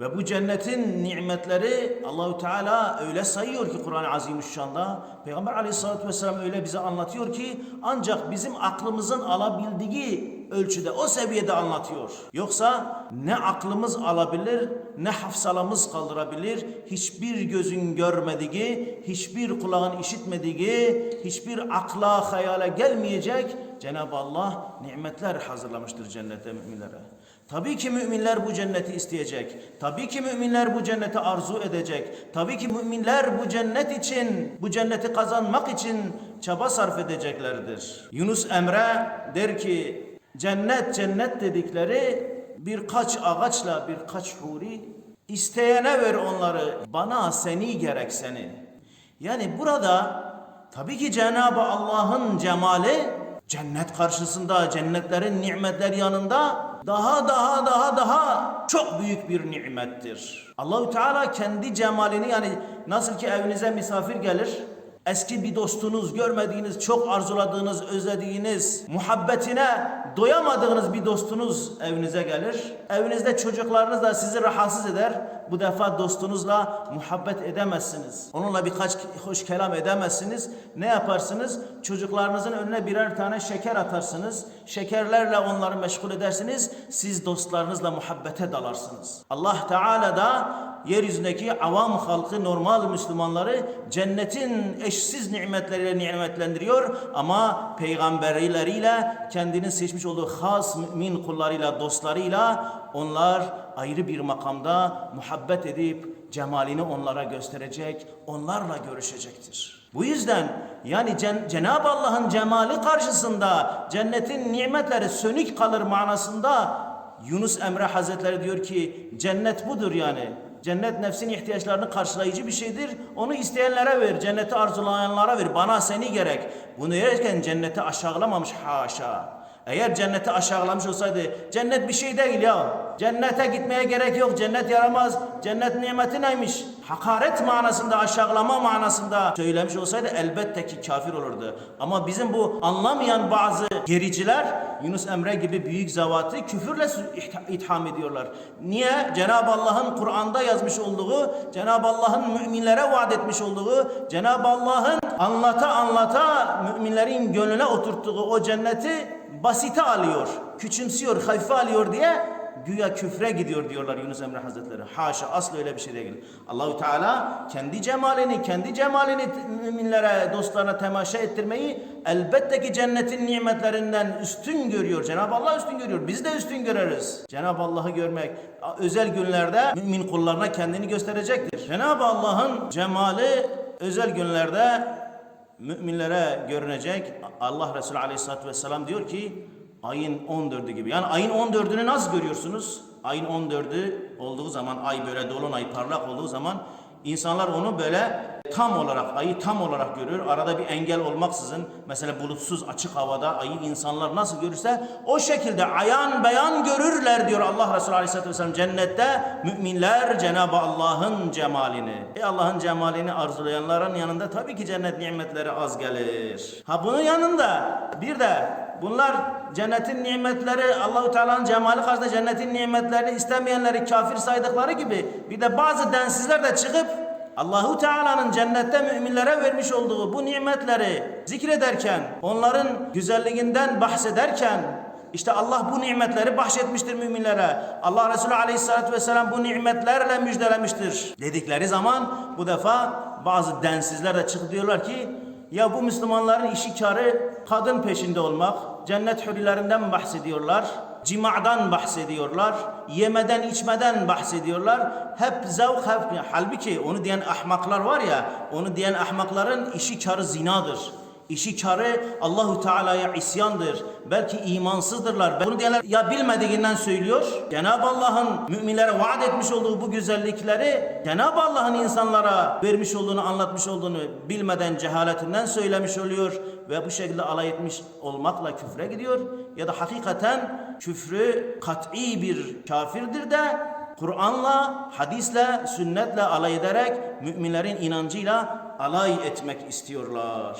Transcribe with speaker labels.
Speaker 1: Ve bu cennetin nimetleri Allahu Teala öyle sayıyor ki Kur'an-ı Azimüşşan'da. Peygamber Aleyhisselatü Vesselam öyle bize anlatıyor ki ancak bizim aklımızın alabildiği ölçüde o seviyede anlatıyor. Yoksa ne aklımız alabilir ne hafsalamız kaldırabilir. Hiçbir gözün görmediği, hiçbir kulağın işitmediği, hiçbir akla hayale gelmeyecek Cenab-ı Allah nimetler hazırlamıştır cennete müminlere. Tabii ki müminler bu cenneti isteyecek. Tabii ki müminler bu cenneti arzu edecek. Tabii ki müminler bu cennet için, bu cenneti kazanmak için çaba sarf edeceklerdir. Yunus Emre der ki cennet cennet dedikleri birkaç ağaçla birkaç huri isteyene ver onları bana seni gerek seni. Yani burada tabii ki Cenab-ı Allah'ın cemali cennet karşısında cennetlerin nimetler yanında daha daha daha daha çok büyük bir nimettir. Allahu Teala kendi cemalini yani nasıl ki evinize misafir gelir eski bir dostunuz, görmediğiniz, çok arzuladığınız, özlediğiniz, muhabbetine doyamadığınız bir dostunuz evinize gelir. Evinizde çocuklarınız da sizi rahatsız eder. Bu defa dostunuzla muhabbet edemezsiniz. Onunla birkaç hoş kelam edemezsiniz. Ne yaparsınız? Çocuklarınızın önüne birer tane şeker atarsınız. Şekerlerle onları meşgul edersiniz. Siz dostlarınızla muhabbete dalarsınız. Allah Teala da yeryüzündeki avam halkı, normal Müslümanları cennetin eşsiz nimetleriyle nimetlendiriyor ama peygamberleriyle kendinin seçmiş olduğu has mümin kullarıyla, dostlarıyla onlar ayrı bir makamda muhabbet edip cemalini onlara gösterecek, onlarla görüşecektir. Bu yüzden yani Cen- Cenab-ı Allah'ın cemali karşısında cennetin nimetleri sönük kalır manasında Yunus Emre Hazretleri diyor ki cennet budur yani. Cennet nefsin ihtiyaçlarını karşılayıcı bir şeydir. Onu isteyenlere ver, cenneti arzulayanlara ver. Bana seni gerek. Bunu yerken cenneti aşağılamamış haşa. Eğer cenneti aşağılamış olsaydı cennet bir şey değil ya. Cennete gitmeye gerek yok. Cennet yaramaz. Cennet nimeti neymiş? Hakaret manasında, aşağılama manasında söylemiş olsaydı elbette ki kafir olurdu. Ama bizim bu anlamayan bazı gericiler Yunus Emre gibi büyük zavatı küfürle itha- itham ediyorlar. Niye? Cenab-ı Allah'ın Kur'an'da yazmış olduğu, Cenab-ı Allah'ın müminlere vaat etmiş olduğu, Cenab-ı Allah'ın anlata anlata müminlerin gönlüne oturttuğu o cenneti basite alıyor, küçümsüyor, hafife alıyor diye güya küfre gidiyor diyorlar Yunus Emre Hazretleri. Haşa asla öyle bir şey değil. Allahu Teala kendi cemalini, kendi cemalini müminlere, dostlarına temaşa ettirmeyi elbette ki cennetin nimetlerinden üstün görüyor. Cenab-ı Allah üstün görüyor. Biz de üstün göreriz. Cenab-ı Allah'ı görmek özel günlerde mümin kullarına kendini gösterecektir. Cenab-ı Allah'ın cemali özel günlerde müminlere görünecek. Allah Resulü Aleyhisselatü Vesselam diyor ki ayın 14'ü gibi. Yani ayın 14'ünü nasıl görüyorsunuz? Ayın 14'ü olduğu zaman ay böyle dolunay parlak olduğu zaman insanlar onu böyle tam olarak ayı tam olarak görüyor. Arada bir engel olmaksızın mesela bulutsuz açık havada ayı insanlar nasıl görürse o şekilde ayan beyan görürler diyor Allah Resulü Aleyhisselatü Vesselam cennette müminler Cenab-ı Allah'ın cemalini. E Allah'ın cemalini arzulayanların yanında tabii ki cennet nimetleri az gelir. Ha bunun yanında bir de Bunlar cennetin nimetleri Allahu Teala'nın cemali karşısında cennetin nimetlerini istemeyenleri kafir saydıkları gibi bir de bazı densizler de çıkıp Allahu Teala'nın cennette müminlere vermiş olduğu bu nimetleri zikrederken, onların güzelliğinden bahsederken işte Allah bu nimetleri bahşetmiştir müminlere. Allah Resulü Aleyhisselatü Vesselam bu nimetlerle müjdelemiştir. Dedikleri zaman bu defa bazı densizler de çıkıp diyorlar ki ya bu Müslümanların işi karı kadın peşinde olmak, cennet hürilerinden bahsediyorlar, cimadan bahsediyorlar, yemeden içmeden bahsediyorlar. Hep zevk, hep halbuki onu diyen ahmaklar var ya, onu diyen ahmakların işi karı zinadır. İşi karı Allahu Teala'ya isyandır. Belki imansızdırlar. Bunu diyenler ya bilmediğinden söylüyor. Cenab-ı Allah'ın müminlere vaat etmiş olduğu bu güzellikleri Cenab-ı Allah'ın insanlara vermiş olduğunu, anlatmış olduğunu bilmeden cehaletinden söylemiş oluyor ve bu şekilde alay etmiş olmakla küfre gidiyor ya da hakikaten küfrü kat'i bir kafirdir de Kur'an'la, hadisle, sünnetle alay ederek müminlerin inancıyla alay etmek istiyorlar.